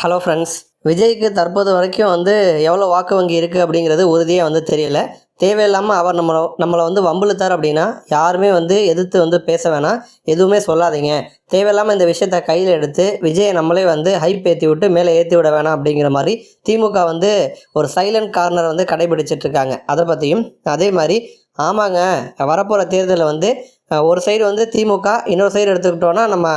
Hello friends விஜய்க்கு தற்போது வரைக்கும் வந்து எவ்வளோ வாக்கு வங்கி இருக்குது அப்படிங்கிறது உறுதியாக வந்து தெரியல. தேவையில்லாமல் அவர் நம்மளை நம்மளை வந்து வம்பிழுத்தார் அப்படின்னா யாருமே வந்து எதிர்த்து வந்து பேச வேணாம். எதுவுமே சொல்லாதீங்க. தேவையில்லாமல் இந்த விஷயத்த கையில் எடுத்து விஜயை நம்மளே வந்து ஹைப் ஏற்றி விட்டு மேலே ஏற்றி விட வேணாம் அப்படிங்கிற மாதிரி திமுக வந்து ஒரு சைலண்ட் கார்னர் வந்து கடைபிடிச்சிட்ருக்காங்க அதை பற்றியும் அதே மாதிரி ஆமாங்க வரப்போகிற தேர்தலில் வந்து ஒரு சைடு வந்து திமுக இன்னொரு சைடு எடுத்துக்கிட்டோன்னா நம்ம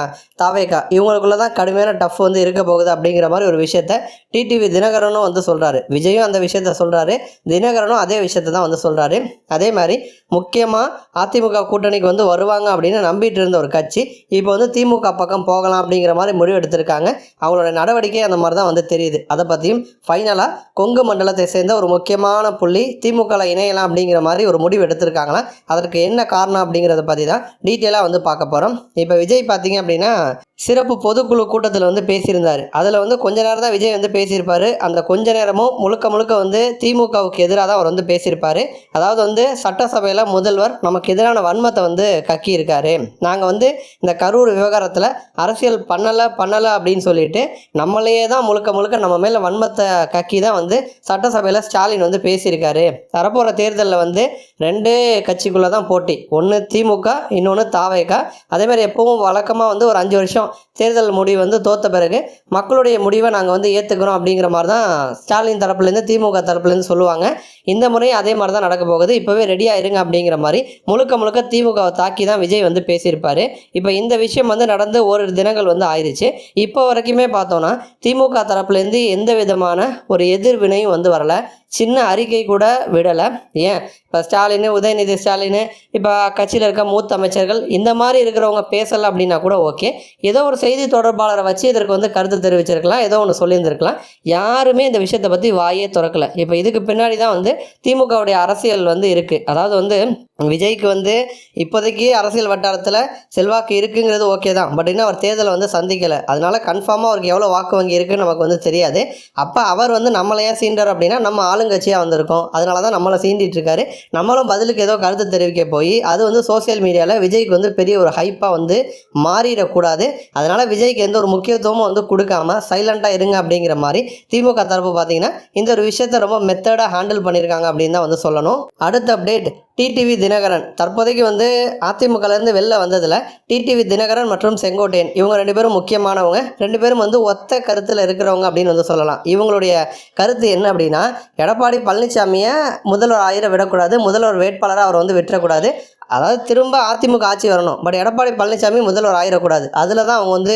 தாவேக்கா. இவங்களுக்குள்ள தான் கடுமையான டஃப் வந்து இருக்க போகுது அப்படிங்கிற மாதிரி ஒரு விஷயத்த டிடிவி தினகரனும் வந்து சொல்கிறாரு விஜயும் அந்த விஷயத்த சொல்கிறாரு தினகரனும் அதே விஷயத்த தான் வந்து சொல்கிறாரு அதே மாதிரி முக்கியமாக அதிமுக கூட்டணிக்கு வந்து வருவாங்க அப்படின்னு நம்பிட்டு இருந்த ஒரு கட்சி இப்போ வந்து திமுக பக்கம் போகலாம் அப்படிங்கிற மாதிரி முடிவு எடுத்திருக்காங்க. அவங்களோட நடவடிக்கை அந்த மாதிரி தான் வந்து தெரியுது. அதை பற்றியும் ஃபைனலாக கொங்கு மண்டலத்தை சேர்ந்த ஒரு முக்கியமான புள்ளி திமுகவில் இணையலாம் அப்படிங்கிற மாதிரி ஒரு முடிவு எடுத்திருக்காங்களா அதற்கு என்ன காரணம் அப்படிங்கிறத பற்றி தான் டீட்டெயிலாக வந்து பார்க்க போகிறோம் இப்போ விஜய் பார்த்தீங்க அப்படின்னா சிறப்பு பொதுக்குழு கூட்டத்தில் வந்து பேசியிருந்தார். அதில் வந்து கொஞ்ச நேரம் தான் விஜய் வந்து பேசியிருப்பார். அந்த கொஞ்ச நேரமும் முழுக்க முழுக்க வந்து திமுகவுக்கு எதிராக தான் அவர் வந்து பேசியிருப்பார். அதாவது வந்து சட்டசபையில் முதல்வர் நமக்கு எதிரான வன்மத்தை வந்து கக்கியிருக்காரு. நாங்கள் வந்து இந்த கரூர் விவகாரத்தில் அரசியல் பண்ணலை பண்ணலை அப்படின்னு சொல்லிட்டு நம்மளையே தான் முழுக்க முழுக்க நம்ம மேலே வன்மத்தை கக்கி தான் வந்து சட்டசபையில் ஸ்டாலின் வந்து பேசியிருக்காரு. தரப்போகிற தேர்தலில் வந்து ரெண்டு கட்சிக்குள்ளே தான் போட்டி. ஒன்று திமுக இன்னொன்று தாவேக்கா அதேமாதிரி எப்பவும் வழக்கமாக வந்து ஒரு அஞ்சு வருஷம் தேர்தல் முடிவு வந்து தோத்த பிறகு மக்களுடைய முடிவை நாங்கள் வந்து ஏற்றுக்கிறோம் அப்படிங்கிற மாதிரி தான் ஸ்டாலின் தரப்புலேருந்து திமுக தரப்புலேருந்து சொல்லுவாங்க. இந்த முறையும் அதே மாதிரி தான் நடக்க போகுது. இப்போவே ரெடியாக இருங்க அப்படிங்கிற மாதிரி முழுக்க முழுக்க திமுகவை தாக்கி தான் விஜய் வந்து பேசியிருப்பார். இப்போ இந்த விஷயம் வந்து நடந்து ஓரிரு தினங்கள் வந்து ஆயிடுச்சு இப்போ வரைக்குமே பார்த்தோன்னா திமுக தரப்புலேருந்து எந்த விதமான ஒரு எதிர்வினையும் வந்து வரலை. சின்ன அறிக்கை கூட விடலை. ஏன்? இப்போ ஸ்டாலின் உதயநிதி ஸ்டாலின் இப்போ கட்சியில் இருக்க மூத்த அமைச்சர்கள் இந்த மாதிரி இருக்கிறவங்க பேசலை அப்படின்னா கூட ஓகே. ஏதோ ஒரு செய்தி தொடர்பாளரை வச்சு இதற்கு வந்து கருத்து தெரிவிச்சிருக்கலாம். ஏதோ ஒன்று சொல்லியிருந்திருக்கலாம். யாருமே இந்த விஷயத்தை பற்றி வாயே திறக்கலை. இப்போ இதுக்கு பின்னாடி தான் வந்து திமுகவுடைய அரசியல் வந்து இருக்குது அதாவது வந்து விஜய்க்கு வந்து இப்போதைக்கு அரசியல் வட்டாரத்தில் செல்வாக்கு இருக்குங்கிறது ஓகே தான். பட் இன்னும் அவர் தேர்தலை வந்து சந்திக்கலை. அதனால கன்ஃபார்மாக அவருக்கு எவ்வளோ வாக்கு வங்கி இருக்குன்னு நமக்கு வந்து தெரியாது. அப்போ அவர் வந்து நம்மளை ஏன் அப்படின்னா நம்ம ஆளுங்கட்சியாக வந்திருக்கோம். அதனால தான் நம்மளை சீண்டிட்டு இருக்காரு. நம்மளும் பதிலுக்கு ஏதோ கருத்து தெரிவிக்க போய் அது வந்து சோஷியல் மீடியாவில் விஜய்க்கு வந்து பெரிய ஒரு ஹைப்பாக வந்து மாறிடக்கூடாது. அதனால் விஜய்க்கு எந்த ஒரு முக்கியத்துவமும் வந்து கொடுக்காம சைலண்ட்டாக இருங்க அப்படிங்கிற மாதிரி திமுக தரப்பு பார்த்தீங்கன்னா இந்த ஒரு விஷயத்தை ரொம்ப மெத்தடாக ஹேண்டில் பண்ணியிருக்காங்க அப்படின்னு தான் வந்து சொல்லணும். அடுத்த அப்டேட் டிடிவி தினகரன். தற்போதைக்கு வந்து அதிமுகலேருந்து வெளில வந்ததில் டிடிவி தினகரன் மற்றும் செங்கோட்டையன். இவங்க ரெண்டு பேரும் முக்கியமானவங்க. ரெண்டு பேரும் வந்து ஒத்த கருத்தில் இருக்கிறவங்க அப்படின்னு வந்து சொல்லலாம். இவங்களுடைய கருத்து என்ன அப்படின்னா எடப்பாடி பழனிசாமியை முதல்வர் ஆயிர விடக்கூடாது முதல்வர் வேட்பாளராக அவர் வந்து விட்டுறக்கூடாது அதாவது திரும்ப அதிமுக ஆட்சி வரணும். பட் எடப்பாடி பழனிசாமி முதல்வர் ஆயிடக்கூடாது அதில் தான் அவங்க வந்து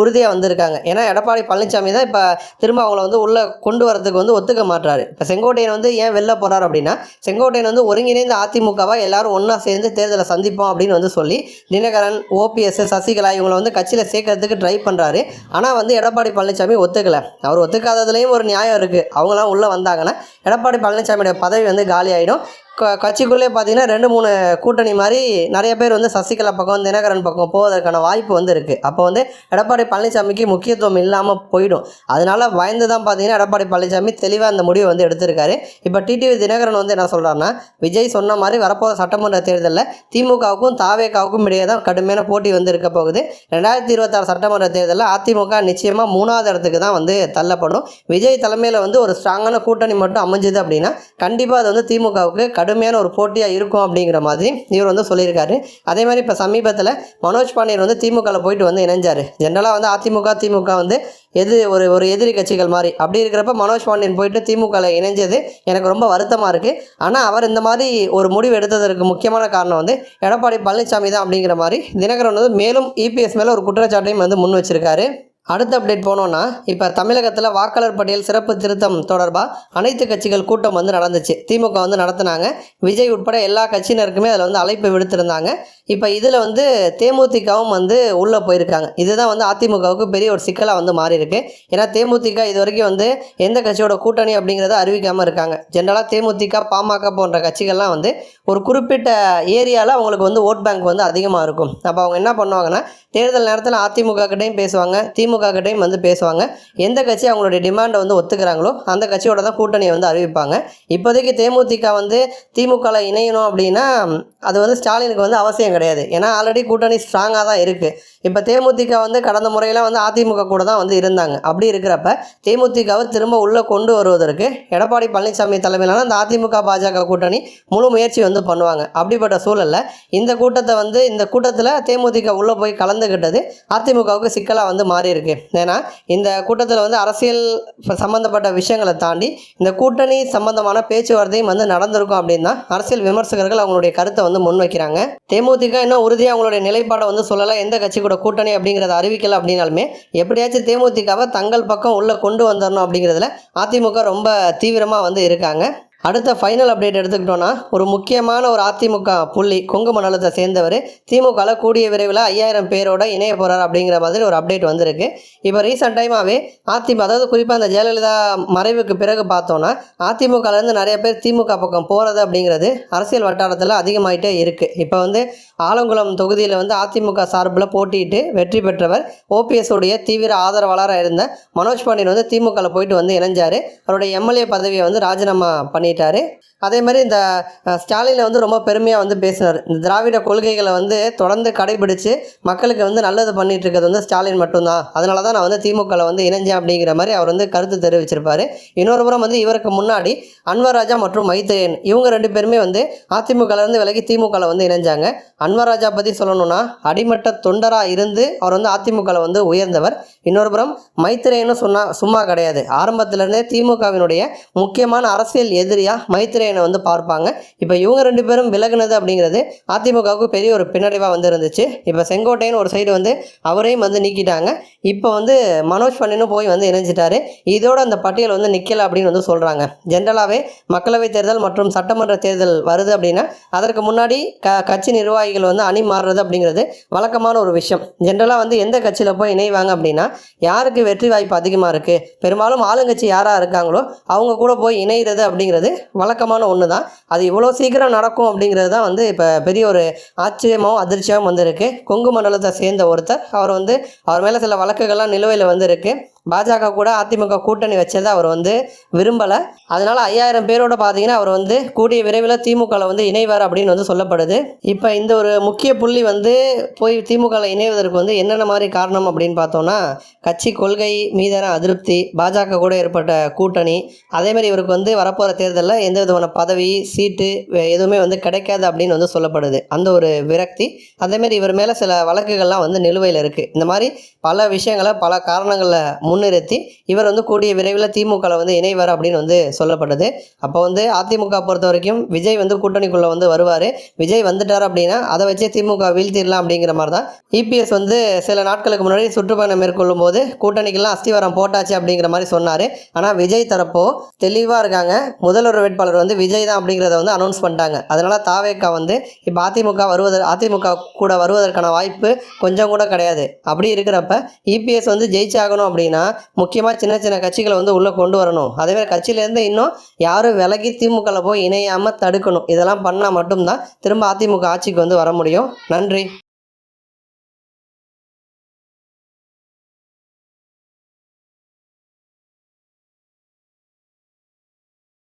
உறுதியாக வந்திருக்காங்க. ஏன்னா எடப்பாடி பழனிசாமி தான் இப்போ திரும்ப அவங்கள வந்து உள்ளே கொண்டு வரதுக்கு வந்து ஒத்துக்க மாட்டாரு இப்போ செங்கோட்டையன் வந்து ஏன் வெளில போகிறார் அப்படின்னா செங்கோட்டையன் வந்து ஒருங்கிணைந்த அதிமுகவாக எல்லாரும் ஒன்றா சேர்ந்து தேர்தலை சந்திப்போம் அப்படின்னு வந்து சொல்லி தினகரன் ஓபிஎஸ் சசிகலா இவங்களை வந்து கட்சியில் சேர்க்கறதுக்கு ட்ரை பண்ணுறாரு ஆனால் வந்து எடப்பாடி பழனிசாமி ஒத்துக்கலை. அவர் ஒத்துக்காததுலேயும் ஒரு நியாயம் இருக்குது அவங்களாம் உள்ளே வந்தாங்கன்னா எடப்பாடி பழனிசாமியோட பதவி வந்து காலி ஆகிடும் க கட்சிக்குள்ளே பார்த்தீங்கன்னா ரெண்டு மூணு கூட்டணி மாதிரி நிறைய பேர் வந்து சசிகலா பக்கம் தினகரன் பக்கம் போவதற்கான வாய்ப்பு வந்து இருக்குது அப்போ வந்து எடப்பாடி பழனிசாமிக்கு முக்கியத்துவம் இல்லாமல் போயிடும். அதனால பயந்து தான் பார்த்தீங்கன்னா எடப்பாடி பழனிசாமி தெளிவாக அந்த முடிவை வந்து எடுத்திருக்காரு. இப்போ டிடிவி தினகரன் வந்து என்ன சொல்கிறாருன்னா விஜய் சொன்ன மாதிரி வரப்போகிற சட்டமன்ற தேர்தலில் திமுகவுக்கும் தாவேகாவுக்கும் இடையே தான் கடுமையான போட்டி வந்து இருக்க போகுது. ரெண்டாயிரத்தி இருபத்தாறு சட்டமன்ற தேர்தலில் அதிமுக நிச்சயமாக மூணாவது இடத்துக்கு தான் வந்து தள்ளப்படும். விஜய் தலைமையில் வந்து ஒரு ஸ்ட்ராங்கான கூட்டணி மட்டும் அமைஞ்சுது அப்படின்னா கண்டிப்பாக அது வந்து திமுகவுக்கு கடுமையான ஒரு போட்டியாக இருக்கும் அப்படிங்கிற மாதிரி இவர் வந்து சொல்லியிருக்காரு. அதே மாதிரி இப்போ சமீபத்தில் மனோஜ் பாண்டியர் வந்து திமுகவில் போயிட்டு வந்து இணைஞ்சார். ஜென்ரலாக வந்து அதிமுக திமுக வந்து எது ஒரு ஒரு எதிரி கட்சிகள் மாதிரி. அப்படி இருக்கிறப்ப மனோஜ் பாண்டியன் போயிட்டு திமுகவில் இணைஞ்சது எனக்கு ரொம்ப வருத்தமாக இருக்குது ஆனால் அவர் இந்த மாதிரி ஒரு முடிவு எடுத்ததற்கு முக்கியமான காரணம் வந்து எடப்பாடி பழனிசாமி தான் அப்படிங்கிற மாதிரி தினகரன் வந்து மேலும் இபிஎஸ் மேலே ஒரு குற்றச்சாட்டையும் வந்து முன் வச்சிருக்காரு. அடுத்த அப்டேட் போனோன்னா இப்போ தமிழகத்தில் வாக்காளர் பட்டியல் சிறப்பு திருத்தம் தொடர்பாக அனைத்து கட்சிகள் கூட்டம் வந்து நடந்துச்சு. திமுக வந்து நடத்துனாங்க. விஜய் உட்பட எல்லா கட்சியினருக்குமே அதில் வந்து அழைப்பு விடுத்திருந்தாங்க. இப்போ இதில் வந்து தேமுதிகவும் வந்து உள்ளே போயிருக்காங்க. இதுதான் வந்து அதிமுகவுக்கு பெரிய ஒரு சிக்கலாக வந்து மாறி இருக்கு ஏன்னா தேமுதிக இது வரைக்கும் வந்து எந்த கட்சியோட கூட்டணி அப்படிங்கிறத அறிவிக்காமல் இருக்காங்க. ஜென்ரலாக தேமுதிக பாமக போன்ற கட்சிகள்லாம் வந்து ஒரு குறிப்பிட்ட ஏரியாவில் அவங்களுக்கு வந்து ஓட் பேங்க் வந்து அதிகமாக இருக்கும். அப்போ அவங்க என்ன பண்ணுவாங்கன்னா தேர்தல் நேரத்தில் அதிமுக கிட்டையும் பேசுவாங்க திமுக கிட்டையும் வந்து பேசுவாங்க. எந்த கட்சி அவங்களுடைய டிமாண்டை வந்து ஒத்துக்கிறாங்களோ அந்த கட்சியோட தான் கூட்டணியை வந்து அறிவிப்பாங்க. இப்போதைக்கு தேமுதிக வந்து திமுகவில் இணையணும் அப்படின்னா அது வந்து ஸ்டாலினுக்கு வந்து அவசியம் கிடையாது. ஏன்னா ஆல்ரெடி கூட்டணி ஸ்ட்ராங்காக தான் இருக்குது இப்போ தேமுதிக வந்து கடந்த முறையில் வந்து அதிமுக கூட தான் வந்து இருந்தாங்க. அப்படி இருக்கிறப்ப தேமுதிகவை திரும்ப உள்ளே கொண்டு வருவதற்கு எடப்பாடி பழனிசாமி தலைமையிலான அந்த அதிமுக பாஜக கூட்டணி முழு முயற்சி வந்து பண்ணுவாங்க. அப்படிப்பட்ட சூழலில் இந்த கூட்டத்தை வந்து இந்த கூட்டத்தில் தேமுதிக உள்ளே போய் கலந்துக்கிட்டது அதிமுகவுக்கு சிக்கலாக வந்து மாறி இருக்கு ஏன்னா இந்த கூட்டத்தில் வந்து அரசியல் சம்மந்தப்பட்ட விஷயங்களை தாண்டி இந்த கூட்டணி சம்பந்தமான பேச்சுவார்த்தையும் வந்து நடந்திருக்கும் அப்படின்னு தான் அரசியல் விமர்சகர்கள் அவங்களுடைய கருத்தை வந்து முன்வைக்கிறாங்க. தேமுதிக இன்னும் உறுதியாக அவங்களுடைய நிலைப்பாடை வந்து சொல்லலை எந்த கட்சி கூட கூட்டணி அப்படிங்கிறத அறிவிக்கல அப்படின்னாலுமே எப்படியாச்சும் தேமுதிகவை தங்கள் பக்கம் உள்ளே கொண்டு வந்துடணும் அப்படிங்கிறதுல அதிமுக ரொம்ப தீவிரமாக வந்து இருக்காங்க. அடுத்த ஃபைனல் அப்டேட் எடுத்துக்கிட்டோன்னா ஒரு முக்கியமான ஒரு அதிமுக புள்ளி கொங்கு மண்டலத்தை சேர்ந்தவர் திமுகவில் கூடிய விரைவில் ஐயாயிரம் பேரோட இணைய போகிறார் அப்படிங்கிற மாதிரி ஒரு அப்டேட் வந்திருக்கு. இப்போ ரீசெண்ட் டைமாகவே அதிமுக அதாவது குறிப்பாக அந்த ஜெயலலிதா மறைவுக்கு பிறகு பார்த்தோன்னா அதிமுகலேருந்து நிறைய பேர் திமுக பக்கம் போகிறது அப்படிங்கிறது அரசியல் வட்டாரத்தில் அதிகமாகிட்டே இருக்குது இப்போ வந்து ஆலங்குளம் தொகுதியில் வந்து அதிமுக சார்பில் போட்டியிட்டு வெற்றி பெற்றவர் ஓபிஎஸ் உடைய தீவிர ஆதரவாளராக இருந்த மனோஜ் பாண்டியன் வந்து திமுகவில் போயிட்டு வந்து இணைஞ்சார். அவருடைய எம்எல்ஏ பதவியை வந்து ராஜினாமா பண்ணி பண்ணிட்டாரு. அதே மாதிரி இந்த அஹ், ஸ்டாலினை வந்து ரொம்ப பெருமையாக வந்து பேசினார். இந்த திராவிட கொள்கைகளை வந்து தொடர்ந்து கடைபிடிச்சு மக்களுக்கு வந்து நல்லது பண்ணிட்டு இருக்கிறது வந்து ஸ்டாலின் மட்டும்தான். அதனால தான் நான் வந்து திமுகவில் வந்து இணைஞ்சேன் அப்படிங்கிற மாதிரி அவர் வந்து கருத்து தெரிவிச்சிருப்பார். இன்னொரு புறம் வந்து இவருக்கு முன்னாடி அன்வர் ராஜா மற்றும் மைத்ரேயன் இவங்க ரெண்டு பேருமே வந்து அதிமுகலேருந்து விலகி திமுகவில் வந்து இணைஞ்சாங்க. அன்வர் ராஜா பற்றி சொல்லணும்னா அடிமட்ட தொண்டராக இருந்து அவர் வந்து அதிமுகவில் வந்து உயர்ந்தவர். இன்னொரு புறம் மைத்ரேயனும் சொன்னால் சும்மா கிடையாது. ஆரம்பத்திலேருந்தே திமுகவினுடைய முக்கியமான அரசியல் எதிரியாக மைத்ரேயனை வந்து பார்ப்பாங்க. இப்போ இவங்க ரெண்டு பேரும் விலகுனது அப்படிங்கிறது அதிமுகவுக்கு பெரிய ஒரு பின்னடைவாக வந்து இருந்துச்சு. இப்போ செங்கோட்டையன் ஒரு சைடு வந்து அவரையும் வந்து நீக்கிட்டாங்க. இப்போ வந்து மனோஜ் பண்ணினும் போய் வந்து இணைஞ்சிட்டாரு. இதோட அந்த பட்டியல் வந்து நிற்கலை அப்படின்னு வந்து சொல்கிறாங்க ஜென்ரலாகவே மக்களவைத் தேர்தல் மற்றும் சட்டமன்ற தேர்தல் வருது அப்படின்னா அதற்கு முன்னாடி க கட்சி நிர்வாகிகள் வந்து அணி மாறுறது அப்படிங்கிறது வழக்கமான ஒரு விஷயம். ஜென்ரலாக வந்து எந்த கட்சியில் போய் இணைவாங்க அப்படின்னா யாருக்கு வெற்றி வாய்ப்பு அதிகமாக இருக்குது பெரும்பாலும் ஆளுங்கட்சி யாராக இருக்காங்களோ அவங்க கூட போய் இணைகிறது அப்படிங்கிறது வழக்கமான ஒன்று தான் அது இவ்வளோ சீக்கிரம் நடக்கும் அப்படிங்கிறது தான் வந்து இப்போ பெரிய ஒரு ஆச்சரியமாகவும் அதிர்ச்சியாகவும் வந்திருக்கு. கொங்கு மண்டலத்தை சேர்ந்த ஒருத்தர் அவர் வந்து அவர் மேலே சில வழக்குகள்லாம் நிலுவையில் வந்திருக்கு. பாஜக கூட அதிமுக கூட்டணி வச்சதை அவர் வந்து விரும்பலை. அதனால் ஐயாயிரம் பேரோட பார்த்தீங்கன்னா அவர் வந்து கூடிய விரைவில் திமுகவில் வந்து இணைவார் அப்படின்னு வந்து சொல்லப்படுது. இப்போ இந்த ஒரு முக்கிய புள்ளி வந்து போய் திமுகவில் இணைவதற்கு வந்து என்னென்ன மாதிரி காரணம் அப்படின்னு பார்த்தோன்னா கட்சி கொள்கை மீதான அதிருப்தி பாஜக கூட ஏற்பட்ட கூட்டணி அதேமாதிரி இவருக்கு வந்து வரப்போகிற தேர்தலில் எந்த விதமான பதவி சீட்டு எதுவுமே வந்து கிடைக்காது அப்படின்னு வந்து சொல்லப்படுது. அந்த ஒரு விரக்தி. அதேமாரி இவர் மேலே சில வழக்குகள்லாம் வந்து நிலுவையில் இருக்குது இந்த மாதிரி பல விஷயங்களை பல காரணங்களை முன்னிறுத்தி இவர் வந்து கூடிய விரைவில் திமுகவில் வந்து இணைவார் அப்படின்னு வந்து சொல்லப்படுது அப்போ வந்து அதிமுக பொறுத்த வரைக்கும் விஜய் வந்து கூட்டணிக்குள்ளே வந்து வருவார். விஜய் வந்துட்டார் அப்படின்னா அதை வச்சே திமுக வீழ்த்திடலாம் அப்படிங்கிற மாதிரி தான் இபிஎஸ் வந்து சில நாட்களுக்கு முன்னாடி சுற்றுப்பயணம் மேற்கொள்ளும் போது கூட்டணிக்கெல்லாம் அஸ்திவாரம் போட்டாச்சு அப்படிங்கிற மாதிரி சொன்னார். ஆனால் விஜய் தரப்போ தெளிவாக இருக்காங்க. முதல்வர் வேட்பாளர் வந்து விஜய் தான் அப்படிங்கிறத வந்து அனௌன்ஸ் பண்ணிட்டாங்க. அதனால் தாவேக்கா வந்து இப்போ அதிமுக வருவதற்கு அதிமுக கூட வருவதற்கான வாய்ப்பு கொஞ்சம் கூட கிடையாது. அப்படி இருக்கிறப்ப இபிஎஸ் வந்து ஜெயிச்சாகணும் அப்படின்னா முக்கியமாக சின்ன சின்ன கட்சிகளை வந்து உள்ளே கொண்டு வரணும். அதேமாதிரி கட்சியிலேருந்து இன்னும் யாரும் விலகி திமுகவில் போய் இணையாமல் தடுக்கணும். இதெல்லாம் பண்ணால் மட்டும்தான் திரும்ப அதிமுக ஆட்சிக்கு வந்து வர முடியும். நன்றி.